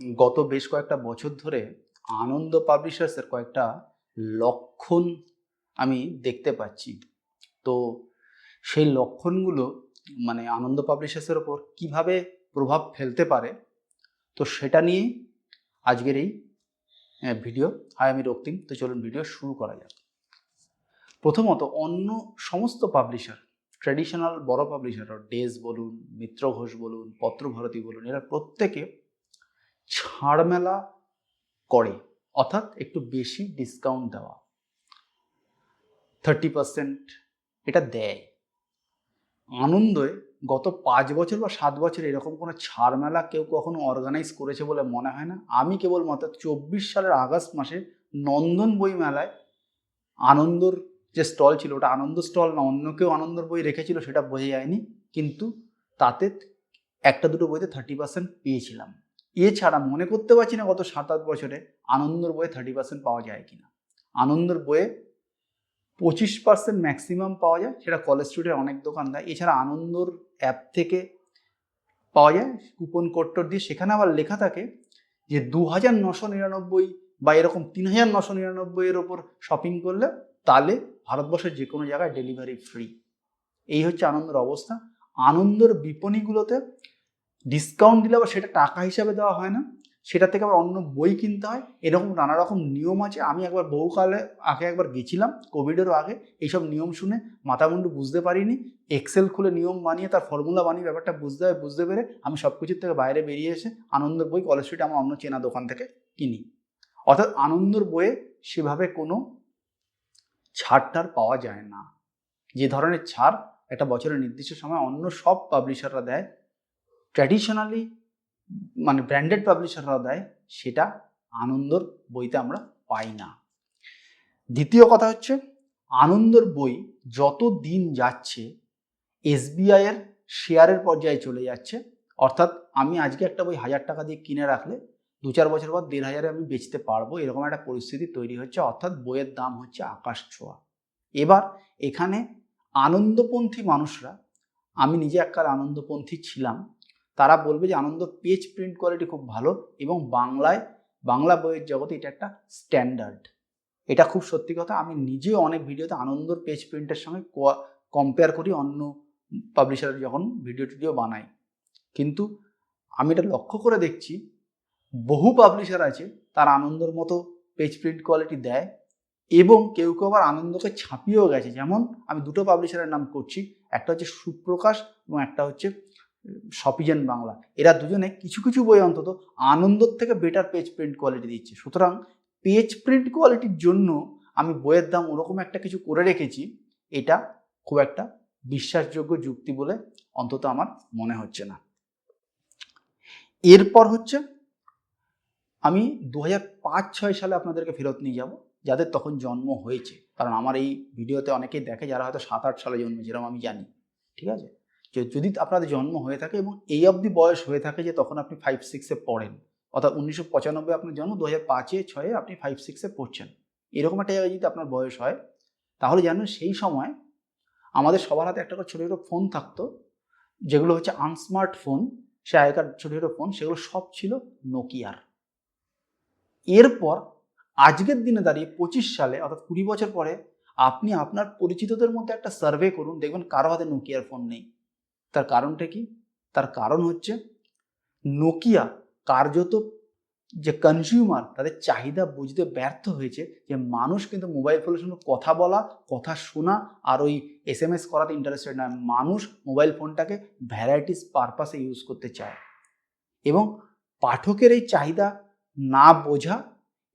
গত বেশ কয়েকটা বছর ধরে আনন্দ পাবলিশার্সের কয়েকটা লক্ষণ আমি দেখতে পাচ্ছি। তো সেই লক্ষণগুলো মানে আনন্দ পাবলিশার্সের ওপর কীভাবে প্রভাব ফেলতে পারে, তো সেটা নিয়ে আজকের এই ভিডিও। হাই, আমি রক্তিম। তো চলুন ভিডিও শুরু করা যাক। প্রথমত, অন্য সমস্ত পাবলিশার, ট্র্যাডিশনাল বড় পাবলিশার, ডেজ বলুন, মিত্র ঘোষ বলুন, পত্রভারতী বলুন, এরা প্রত্যেকে ছাড় মেলা করে, অর্থাৎ একটু বেশি ডিসকাউন্ট দেওয়া। থার্টি পার্সেন্ট এটা দেয়। আনন্দে গত পাঁচ বছর বা সাত বছর এরকম কোনো ছাড় মেলা কেউ কখনো অর্গানাইজ করেছে বলে মনে হয় না। আমি কেবল মাত্র চব্বিশ সালের আগস্ট মাসে নন্দন বই মেলায় আনন্দর যে স্টল ছিল, ওটা আনন্দ স্টল না, অন্য কেউ আনন্দর বই রেখেছিল সেটা বোঝা যায়নি কিন্তু তাতে একটা দুটো বইতে থার্টি পার্সেন্ট পেয়েছিলাম। এছাড়া মনে করতে পারছি না গত সাত আট বছরে আনন্দর বইয়ে থার্টি পার্সেন্ট পাওয়া যায় কিনা। আনন্দর বইয়ে পঁচিশ পার্সেন্ট ম্যাক্সিমাম পাওয়া যায়, সেটা কলেজ স্ট্রিটের অনেক দোকান দেয় এছাড়া আনন্দর অ্যাপ থেকে পাওয়া যায় কুপন কোডটোর দিয়ে। সেখানে আবার লেখা থাকে যে দু হাজার নশো নিরানব্বই বা এরকম তিন হাজার নশো নিরানব্বইয়ের ওপর শপিং করলে তাহলে ভারতবর্ষের যে কোনো জায়গায় ডেলিভারি ফ্রি এই হচ্ছে আনন্দের অবস্থা। আনন্দর বিপণীগুলোতে ডিসকাউন্ট দিলে আবার সেটা টাকা হিসাবে দেওয়া হয় না। সেটা থেকে আবার অন্য বই কিনতে হয়। এরকম নানা রকম নিয়ম আছে। আমি একবার বহুকালে আগে একবার গেছিলাম কোভিডেরও আগে। এইসব নিয়ম শুনে মাথামুন্ডু বুঝতে পারিনি। এক্সেল খুলে নিয়ম বানিয়ে তার ফর্মুলা বানিয়ে ব্যাপারটা বুঝতে হয় বুঝতে পেরে আমি সব কিছুর থেকে বাইরে বেরিয়ে এসে আনন্দের বই কলেজ স্ট্রিটে আমার অন্য চেনা দোকান থেকে কিনি। অর্থাৎ আনন্দর বইয়ে সেভাবে কোনো ছাড়টার পাওয়া যায় না। যে ধরনের ছাড় একটা বছরের নির্দিষ্ট সময় অন্য সব পাবলিশাররা দেয় ট্র্যাডিশনালি মানে ব্র্যান্ডেড পাবলিশাররা দেয়, সেটা আনন্দর বইতে আমরা পাই না। দ্বিতীয় কথা হচ্ছে, আনন্দর বই যত দিন যাচ্ছে এসবিআইয়ের শেয়ারের পর্যায়ে চলে যাচ্ছে। অর্থাৎ আমি আজকে একটা বই হাজার টাকা দিয়ে কিনে রাখলে দু চার বছর পর দেড় হাজারে আমি বেচতে পারব, এরকম একটা পরিস্থিতি তৈরি হচ্ছে। অর্থাৎ বইয়ের দাম হচ্ছে আকাশ ছোঁয়া। এবার এখানে আনন্দপন্থী মানুষরা, আমি নিজে এককাল আনন্দপন্থী ছিলাম তারা বলবে যে আনন্দ পেজ প্রিন্ট কোয়ালিটি খুব ভালো এবং বাংলায়, বাংলা বইয়ের জগতে এটা একটা স্ট্যান্ডার্ড এটা খুব সত্যি কথা, আমি নিজেও অনেক ভিডিওতে আনন্দর পেজ প্রিন্টের সঙ্গে কম্পেয়ার করি অন্য পাবলিশারের যখন ভিডিও টিডিও বানাই কিন্তু আমি এটা লক্ষ্য করে দেখছি, বহু পাবলিশার আছে, তার আনন্দর মতো পেজ প্রিন্ট কোয়ালিটি দেয় এবং কেউ কেউ আবার আনন্দকে ছাপিয়েও গেছে। যেমন আমি দুটো পাবলিশারের নাম করছি, একটা হচ্ছে সুপ্রকাশ এবং একটা হচ্ছে সপিজেন বাংলা এরা দুজনে কিছু কিছু বই অন্তত আনন্দর থেকে বেটার পেজ প্রিন্ট কোয়ালিটি দিচ্ছে। সুতরাং পেজ প্রিন্ট কোয়ালিটির জন্য আমি বইয়ের দাম ওরকম একটা কিছু করে রেখেছি। এটা খুব একটা বিশ্বাসযোগ্য যুক্তি বলে অন্তত আমার মনে হচ্ছে না। এরপর হচ্ছে আমি দু হাজার পাঁচ ছয় সালে আপনাদেরকে ফেরত নিয়ে যাব, যাদের তখন জন্ম হয়েছে। কারণ আমার এই ভিডিওতে অনেকেই দেখে যারা হয়তো সাত আট সালে জন্মেছে, এরকম আমি জানি। ঠিক আছে? যে যদি আপনাদের জন্ম হয়ে থাকে এবং এই অবধি বয়স হয়ে থাকে যে তখন আপনি ফাইভ সিক্সে পড়েন, অর্থাৎ উনিশশো পঁচানব্বই আপনার জন্ম দু হাজার পাঁচে, ছয়ে আপনি ফাইভ সিক্সে পড়ছেন। এরকম একটা জায়গায় যদি আপনার বয়স হয়, তাহলে জানেন সেই সময় আমাদের সবার হাতে একটা করে ছোটো ছোটো ফোন থাকতো, যেগুলো হচ্ছে আনস্মার্ট ফোন সে আগেকার ছোটো ছোটো ফোন সেগুলো সব ছিল নোকিয়ার এরপর আজকের দিনে দাঁড়িয়ে পঁচিশ সালে, অর্থাৎ কুড়ি বছর পরে, আপনি আপনার পরিচিতদের মধ্যে একটা সার্ভে করুন, দেখবেন কারও হাতে নোকিয়ার ফোন নেই। তার কারণটা কি? তার কারণ হচ্ছে নোকিয়া কার্যত যে কনজিউমার তাদের চাহিদা বুঝতে ব্যর্থ হয়েছে যে মানুষ কিন্তু মোবাইল ফোনের সঙ্গে কথা বলা, কথা শোনা আর ওই এস এম এস করাতে ইন্টারেস্টেড নয় মানুষ মোবাইল ফোনটাকে ভ্যারাইটিস পারপাসে ইউজ করতে চায়। এবং পাঠকের এই চাহিদা না বোঝা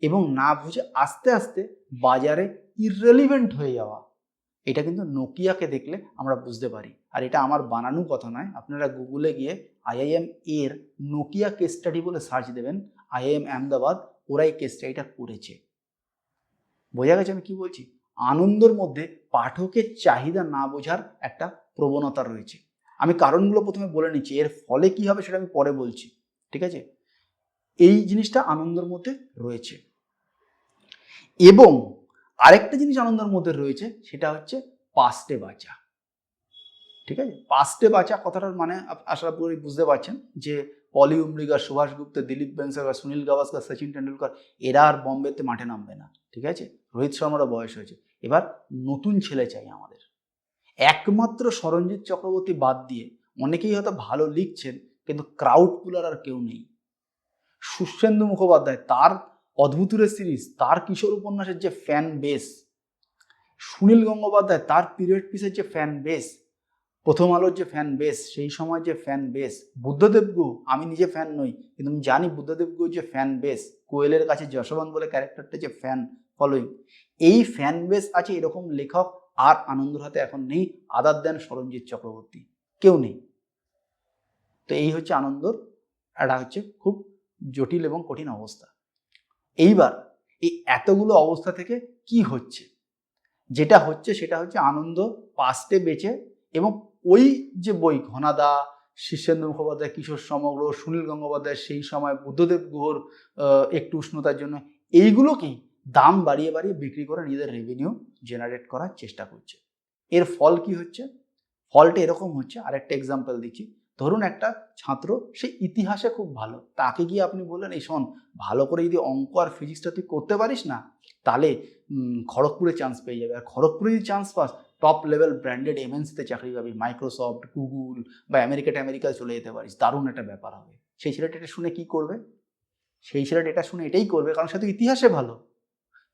এবং না বুঝে আস্তে আস্তে বাজারে ইররেলিভেন্ট হয়ে যাওয়া। এটা কিন্তু নোকিয়াকে দেখলে আমরা বুঝতে পারি। আর এটা আমার বানানো কথা নয়। আপনারা গুগলে গিয়ে আইআইএম এর নোকিয়া কেস স্টাডি বলে সার্চ দেবেন। আইআইএম আহমেদাবাদ ওরা এই কেস স্টাডিটা করেছে। বোঝা গেছে আমি কি বলছি? আনন্দর মধ্যে পাঠকের চাহিদা না বোঝার একটা প্রবণতা রয়েছে। আমি কারণগুলো প্রথমে বলে নিচ্ছি। এর ফলে কি হবে সেটা আমি পরে বলছি। ঠিক আছে? এই জিনিসটা আনন্দের মধ্যে রয়েছে। এবং আরেকটা জিনিস আনন্দের মধ্যে রয়েছে, সেটা হচ্ছে পাস্টে বাঁচা। ঠিক আছে? পাস্টে বাঁচা কথাটার মানে আশা করি বুঝতে পারছেন যে পলি উমরিগার সুভাষ গুপ্ত, দিলীপ বেংসাগার সুনীল গাভাস্কার, সচিন টেন্ডুলকার এরা আর বম্বেতে মাঠে নামবে না। ঠিক আছে? রোহিত শর্মারও বয়স হয়েছে। এবার নতুন ছেলে চাই আমাদের। একমাত্র সরঞ্জিৎ চক্রবর্তী বাদ দিয়ে অনেকেই হয়তো ভালো লিখছেন, কিন্তু ক্রাউড পুলার আর কেউ নেই। সুশেন্দু মুখোপাধ্যায়, তার অদ্ভুতুরের সিরিজ, তার কিশোর উপন্যাসের যে ফ্যান বেস সুনীল গঙ্গোপাধ্যায় তার পিরিয়ড পিসের যে ফ্যান বেস প্রথম আলোর যে ফ্যান বেস সেই সময় যে ফ্যান বেস বুদ্ধদেব গু, আমি নিজে ফ্যান নই, কিন্তু আমি জানি বুদ্ধদেব গু যে ফ্যান বেস কোয়েলের কাছে যশবন্ত বলে ক্যারেক্টারটা যে ফ্যান ফলোয়িং এই ফ্যান বেস আছে এরকম লেখক আর আনন্দর হাতে এখন নেই আদার দেন সরঞ্জিৎ চক্রবর্তী, কেউ নেই। তো এই হচ্ছে আনন্দর একটা হচ্ছে খুব জটিল এবং কঠিন অবস্থা। এইবার এই এতগুলো অবস্থা থেকে কি হচ্ছে? যেটা হচ্ছে সেটা হচ্ছে আনন্দ পাস্টে বেঁচে এবং ওই যে বই, ঘনাদা, শীর্ষেন্দু মুখোপাধ্যায়, কিশোর সমগ্র, সুনীল গঙ্গোপাধ্যায় সেই সময় বুদ্ধদেব গুহর একটু উষ্ণতার জন্য এইগুলোকেই দাম বাড়িয়ে বাড়িয়ে বিক্রি করে নিজেদের রেভিনিউ জেনারেট করার চেষ্টা করছে। এর ফল কি হচ্ছে? ফলটা এরকম হচ্ছে, আরেকটা এক্সাম্পল দিচ্ছি। ধরুন একটা ছাত্র, সে ইতিহাসে খুব ভালো। তাকে গিয়ে আপনি বললেন, এই শোন, ভালো করে যদি অঙ্ক আর ফিজিক্সটা তুই করতে পারিস না, তাহলে খড়গপুরে চান্স পেয়ে যাবে। আর খড়গপুরে যদি chance pass top level branded এমএনসিতে চাকরি পাবি। মাইক্রোসফট গুগল বা আমেরিকা আমেরিকায় চলে যেতে পারিস। দারুণ একটা ব্যাপার হবে। সেই ছেলেটা এটা শুনে কি করবে? সেই ছেলেটা এটা শুনে এটাই করবে, কারণ সে তো ইতিহাসে ভালো।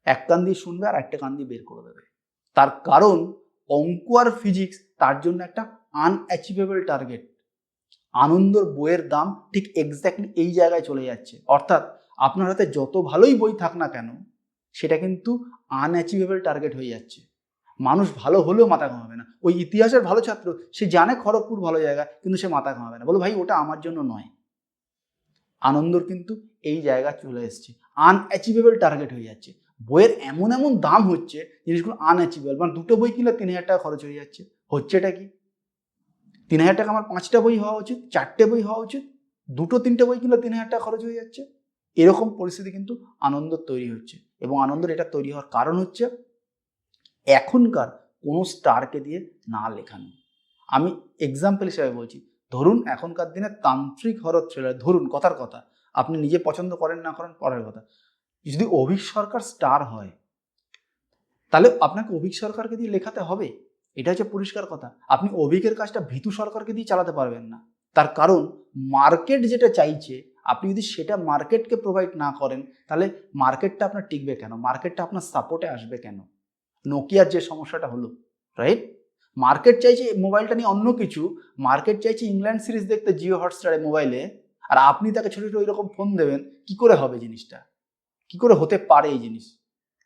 এক কান দিয়ে শুনবে আর একটা কান দিয়ে বের করে দেবে। তার কারণ, অঙ্ক আর ফিজিক্স তার জন্য একটা আনঅ্যাচিভেবল টার্গেট আনন্দর বইয়ের দাম ঠিক এক্স্যাক্টলি এই জায়গায় চলে যাচ্ছে। অর্থাৎ আপনার হাতে যত ভালোই বই থাক না কেন, সেটা কিন্তু আনঅ্যাচিভেবল টার্গেট হয়ে যাচ্ছে। মানুষ ভালো হলেও মাথা ঘামাবে না। ওই ইতিহাসের ভালো ছাত্র, সে জানে খড়গপুর ভালো জায়গা, কিন্তু সে মাথা ঘামাবে না। বলো ভাই, ওটা আমার জন্য নয়। আনন্দর কিন্তু এই জায়গা চলে এসছে। আনঅ্যাচিভেবল টার্গেট হয়ে যাচ্ছে। বইয়ের এমন এমন দাম হচ্ছে, জিনিসগুলো আনঅ্যাচিভেবল মানে দুটো বই কিনলে তিন হাজার টাকা খরচ হয়ে যাচ্ছে। হচ্ছেটা কি? তিন হাজার টাকা আমার পাঁচটা বই হওয়া উচিত, চারটে বই হওয়া উচিত, দুটো তিনটে বই কিনলে তিন হাজার টাকা খরচ হয়ে যাচ্ছে। এরকম পরিস্থিতি কিন্তু আনন্দ তৈরি হচ্ছে এবং আনন্দের এটা তৈরি হওয়ার কারণ হচ্ছে এখনকার কোনো স্টারকে দিয়ে না লেখানো। আমি এক্সাম্পল হিসাবে বলছি, ধরুন এখনকার দিনে তান্ত্রিক হরর থ্রিলার ধরুন কথার কথা, আপনি নিজে পছন্দ করেন না করেন, পরের কথা। যদি অভিক সরকার স্টার হয়, তাহলে আপনাকে অভিক সরকারকে দিয়ে লেখাতে হবে। এটা হচ্ছে পরিষ্কার কথা। আপনি অভিকের কাজটা ভীতু সরকারকে দিয়ে চালাতে পারবেন না। তার কারণ মার্কেট যেটা চাইছে, আপনি যদি সেটা মার্কেটকে প্রোভাইড না করেন, তাহলে মার্কেটটা আপনার টিকবে কেন? মার্কেটটা আপনার সাপোর্টে আসবে কেন? নোকিয়ার যে সমস্যাটা হলো রাইট মার্কেট চাইছে মোবাইলটা নিয়ে অন্য কিছু মার্কেট চাইছে ইংল্যান্ড সিরিজ দেখতে জিও হটস্টারে মোবাইলে আর আপনি তাকে ছোটো ছোটো ওই রকম ফোন দেবেন, কি করে হবে জিনিসটা? কি করে হতে পারে এই জিনিস?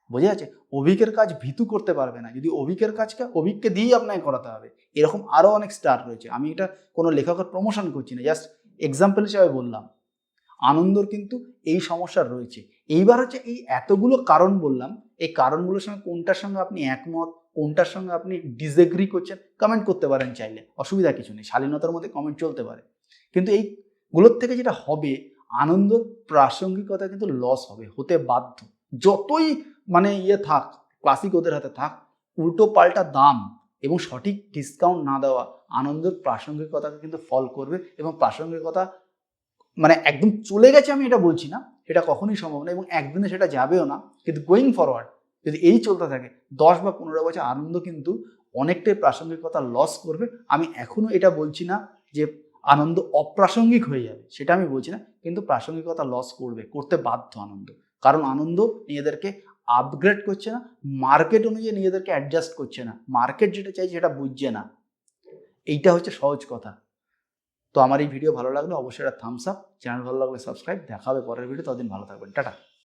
বোঝা যাচ্ছে? অভিকের কাজ ভীতু করতে পারবে না। যদি অভিকের কাজকে অভিককে দিয়েই আপনাকে করাতে হবে, এরকম আরও অনেক স্টার রয়েছে। আমি এটা কোনো লেখকের প্রমোশন করছি না জাস্ট এক্সাম্পল হিসাবে বললাম। আনন্দর কিন্তু এই সমস্যা রয়েছে। এইবার হচ্ছে এই এতগুলো কারণ বললাম, এই কারণগুলোর সঙ্গে কোনটার সঙ্গে আপনি একমত, কোনটার সঙ্গে আপনি ডিসএগ্রি করছেন কমেন্ট করতে পারেন চাইলে, অসুবিধা কিছু নেই, শালীনতার মধ্যে কমেন্ট চলতে পারে। কিন্তু এইগুলোর থেকে যেটা হবে আনন্দ প্রাসঙ্গিকতা কিন্তু লস হবে, হতে বাধ্য। যতই মানে ইয়ে থাক ক্লাসিক ওদের হাতে থাক, উল্টো পাল্টা দাম এবং সঠিক ডিসকাউন্ট না দেওয়া আনন্দের প্রাসঙ্গিকতাকে কিন্তু ফল করবে এবং প্রাসঙ্গিকতা মানে একদম চলে গেছে আমি এটা বলছি না, এটা কখনোই সম্ভব না এবং একদিনে সেটা যাবেও না। কিন্তু গোয়িং ফরওয়ার্ড যদি এই চলতে থাকে, দশ বা পনেরো বছর আনন্দ কিন্তু অনেকটাই প্রাসঙ্গিকতা লস করবে। আমি এখনও এটা বলছি না যে আনন্দ অপ্রাসঙ্গিক হয়ে যাবে, সেটা আমি বলছি না। কিন্তু প্রাসঙ্গিকতা লস করবে, করতে বাধ্য আনন্দ। কারণ আনন্দ নিজেদেরকে আপগ্রেড করছে না মার্কেট অনুযায়ী নিজেদেরকে অ্যাডজাস্ট করছে না। মার্কেট যেটা চাই সেটা বুঝছে না। এইটা হচ্ছে সহজ কথা। তো আমার এই ভিডিও ভালো লাগলে অবশ্যই একটা থামস আপ চ্যানেল ভালো লাগলে সাবস্ক্রাইব দেখাবে পরের ভিডিও ততদিন ভালো থাকবেন। টাটা।